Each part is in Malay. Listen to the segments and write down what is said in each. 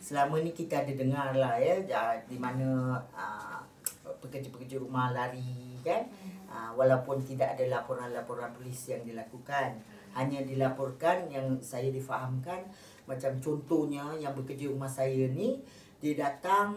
selama ni kita ada dengar lah ya ah, di mana uh, pekerja-pekerja rumah lari kan? Uh, walaupun tidak ada laporan-laporan polis yang dilakukan hanya dilaporkan yang saya difahamkan macam contohnya yang bekerja rumah saya ni dia datang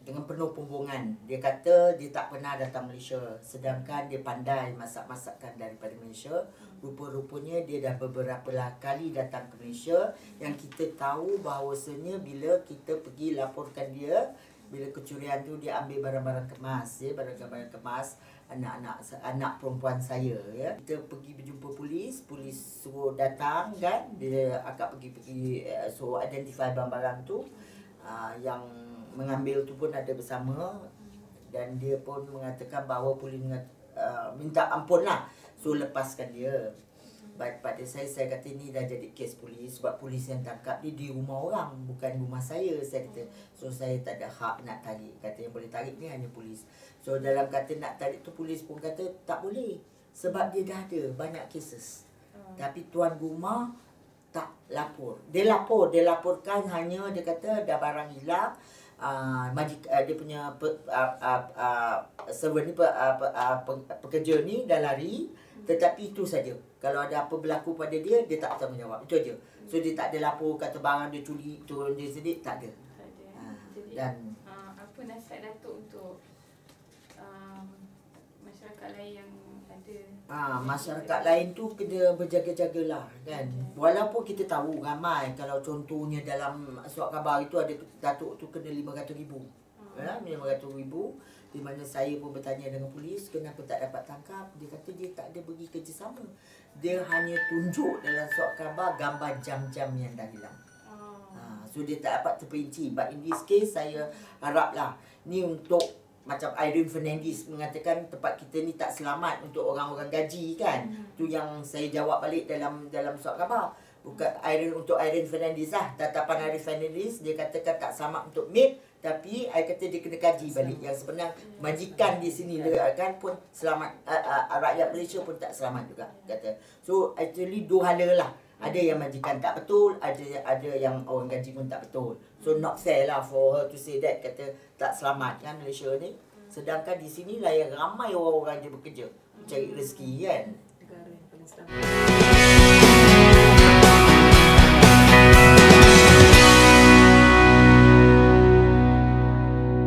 dengan penuh pembohongan. Dia kata dia tak pernah datang Malaysia sedangkan dia pandai masak-masakan daripada Malaysia. Rupa-rupanya dia dah beberapa lah kali datang ke Malaysia. Yang kita tahu bahawasanya bila kita pergi laporkan dia bila kecurian tu dia ambil barang-barang kemas. Ya barang-barang kemas anak-anak anak perempuan saya ya. Kita pergi berjumpa polis polis suruh datang kan. Dia akak pergi pergi uh, suruh identify barang-barang tu. Uh, yang mengambil tu pun ada bersama. Dan dia pun mengatakan bahawa polis uh, minta ampun lah. So lepaskan dia. Baik pada saya, saya kata ini dah jadi kes polis. Sebab polis yang tangkap ni di rumah orang Bukan rumah saya Saya kata. So saya tak ada hak nak tarik. Kata yang boleh tarik ni hanya polis. So dalam kata nak tarik tu polis pun kata tak boleh. Sebab dia dah ada banyak cases. Hmm. Tapi tuan rumah tak lapor. Dia lapor, dia laporkan hanya dia kata ada barang hilang Uh, majik, uh, dia punya pe, uh, uh, uh, server ni pe, uh, pe, uh, pe, pekerja ni dah lari tetapi itu saja. Kalau ada apa berlaku pada dia, dia tak bertanggungjawab. Itu aja. So dia tak ada lapor kata barang dia curi turun dia sedih, tak ada. Tak ada. Ha, Jadi, dan uh, apa nasihat Datuk untuk um, masyarakat lain yang ada Ah, ha, masyarakat lain tu kena berjaga-jagalah kan. Walaupun kita tahu ramai kalau contohnya dalam surat khabar itu ada datuk tu kena 500 ribu. Hmm. Ya, 500 ribu di mana saya pun bertanya dengan polis kenapa tak dapat tangkap dia kata dia tak ada bagi kerjasama dia hanya tunjuk dalam surat khabar gambar jam-jam yang dah hilang oh. ha, so dia tak dapat terperinci but in this case saya haraplah ni untuk macam Irene Fernandez mengatakan tempat kita ni tak selamat untuk orang-orang gaji kan? Hmm. tu yang saya jawab balik dalam dalam surat khabar. Bukan Irene untuk Irene Fernandez lah. Tatapan Irene Fernandez dia katakan tak selamat untuk maid tapi I kata dia kena kaji balik. Yang sebenar majikan di sini dia kan pun selamat uh, uh, rakyat Malaysia pun tak selamat juga kata. So actually dua hala lah. Ada yang majikan tak betul, ada ada yang orang gaji pun tak betul. So not fair lah for her to say that kata tak selamat kan Malaysia ni. Sedangkan di sini lah yang ramai orang-orang dia bekerja cari rezeki kan. Negara yang paling selamat.